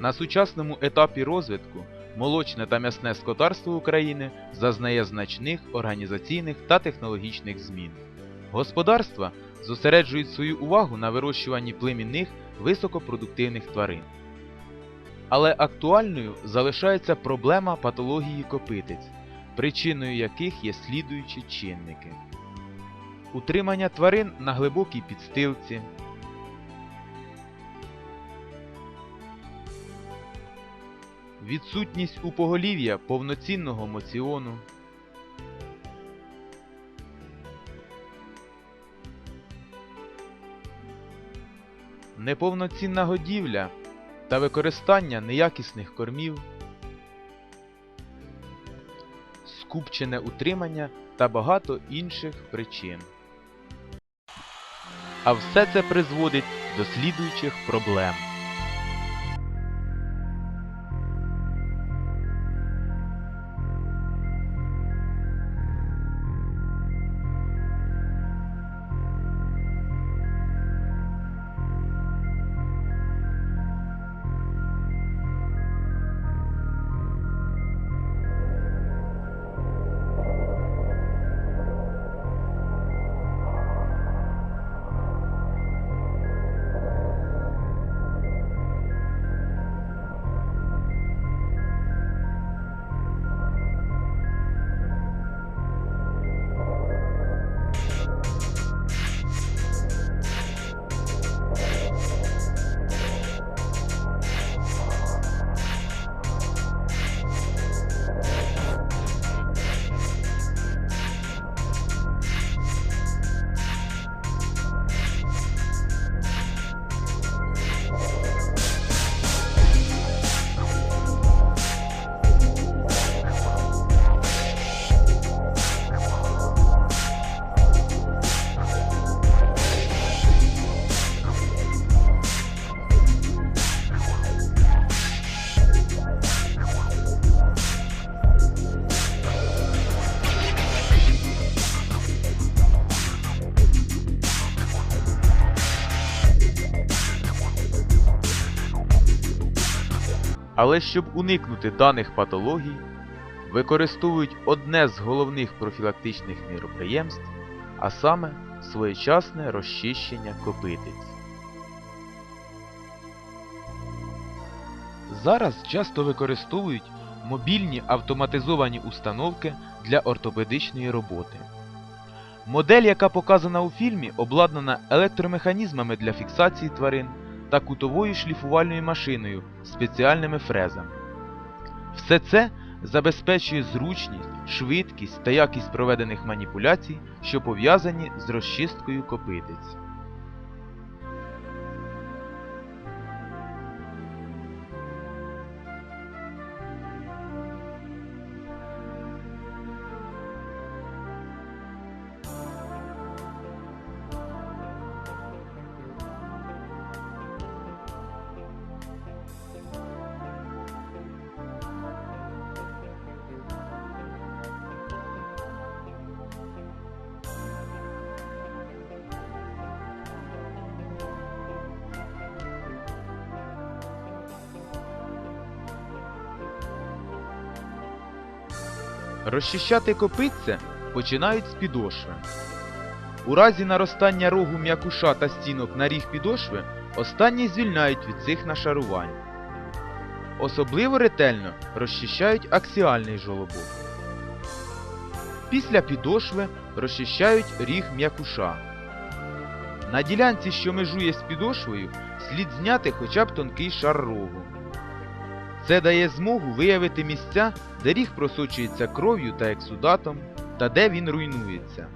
На сучасному етапі розвитку молочне та м'ясне скотарство України зазнає значних організаційних та технологічних змін. Господарства зосереджують свою увагу на вирощуванні племінних високопродуктивних тварин. Але актуальною залишається проблема патології копитець, причиною яких є слідуючі чинники: утримання тварин на глибокій підстилці, відсутність у поголів'я повноцінного моціону, неповноцінна годівля та використання неякісних кормів, скупчене утримання та багато інших причин. А все це призводить до слідуючих проблем. Але щоб уникнути даних патологій, використовують одне з головних профілактичних міроприємств, а саме своєчасне розчищення копитиць. Зараз часто використовують мобільні автоматизовані установки для ортопедичної роботи. Модель, яка показана у фільмі, обладнана електромеханізмами для фіксації тварин та кутовою шліфувальною машиною спеціальними фрезами. Все це забезпечує зручність, швидкість та якість проведених маніпуляцій, що пов'язані з розчисткою копитиць. Розчищати копитця починають з підошви. У разі наростання рогу м'якуша та стінок на ріг підошви останні звільняють від цих нашарувань. Особливо ретельно розчищають аксіальний жолобок. Після підошви розчищають ріг м'якуша. На ділянці, що межує з підошвою, слід зняти хоча б тонкий шар рогу. Це дає змогу виявити місця, де ріг просочується кров'ю та ексудатом, та де він руйнується.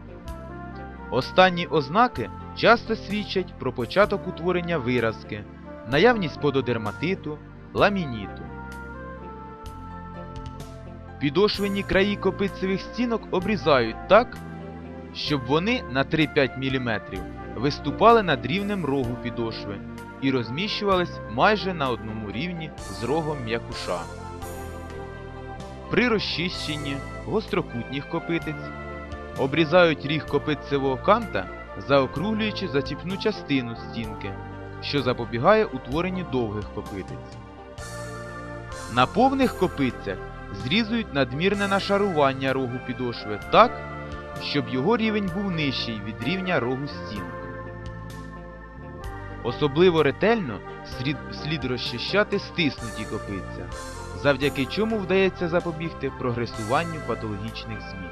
Останні ознаки часто свідчать про початок утворення виразки, наявність пододерматиту, ламініту. Підошвені краї копитцевих стінок обрізають так, щоб вони на 3-5 мм виступали над рівнем рогу підошви і розміщувались майже на одному рівні з рогом м'якуша. При розчищенні гострокутніх копитиць обрізають ріг копитцевого канта, заокруглюючи затіпну частину стінки, що запобігає утворенню довгих копитиць. На повних копицях зрізують надмірне нашарування рогу підошви так, щоб його рівень був нижчий від рівня рогу стінок. Особливо ретельно слід, слід розчищати стиснуті копиця, завдяки чому вдається запобігти прогресуванню патологічних змін.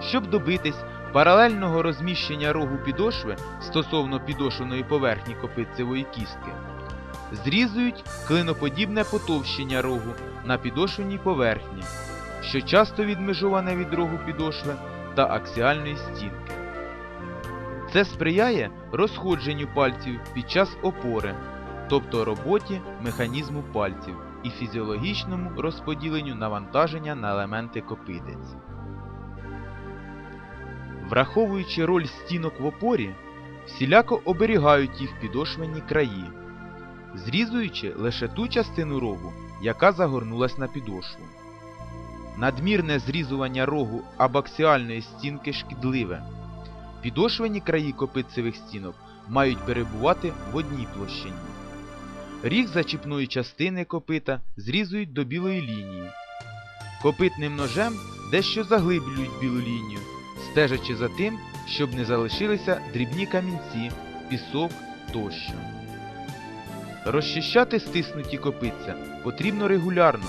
Щоб добитись паралельного розміщення рогу підошви стосовно підошвеної поверхні копицевої кістки, зрізують клиноподібне потовщення рогу на підошвеній поверхні, що часто відмежоване від рогу підошви та аксіальної стінки. Це сприяє розходженню пальців під час опори, тобто роботі механізму пальців і фізіологічному розподіленню навантаження на елементи копитець. Враховуючи роль стінок в опорі, всіляко оберігають їх підошвені краї, зрізуючи лише ту частину рогу, яка загорнулась на підошву. Надмірне зрізування рогу абаксіальної стінки шкідливе. Підошвені краї копитцевих стінок мають перебувати в одній площині. Ріг зачіпної частини копита зрізують до білої лінії. Копитним ножем дещо заглиблюють білу лінію, стежачи за тим, щоб не залишилися дрібні камінці, пісок тощо. Розчищати стиснуті копиця потрібно регулярно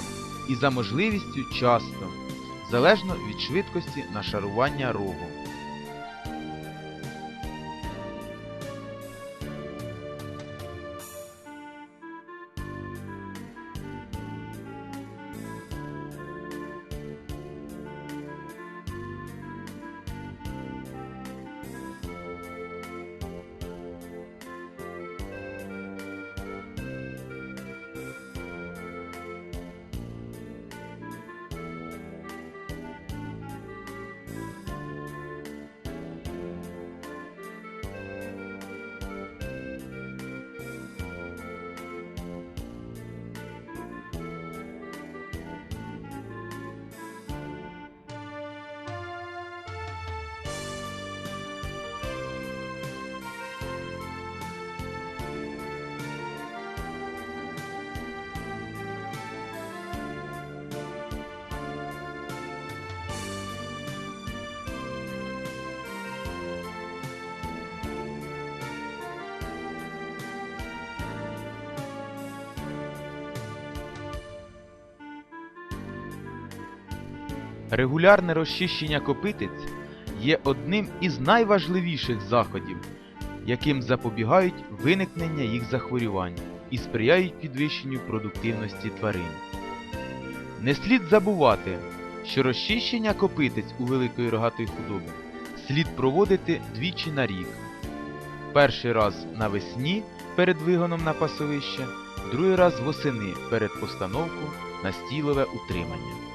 і за можливістю часто, залежно від швидкості нашарування рогу. Регулярне розчищення копитець є одним із найважливіших заходів, яким запобігають виникнення їх захворювань і сприяють підвищенню продуктивності тварин. Не слід забувати, що розчищення копитець у великої рогатої худоби слід проводити двічі на рік. Перший раз навесні перед вигоном на пасовище, другий раз восени перед постановкою на стілове утримання.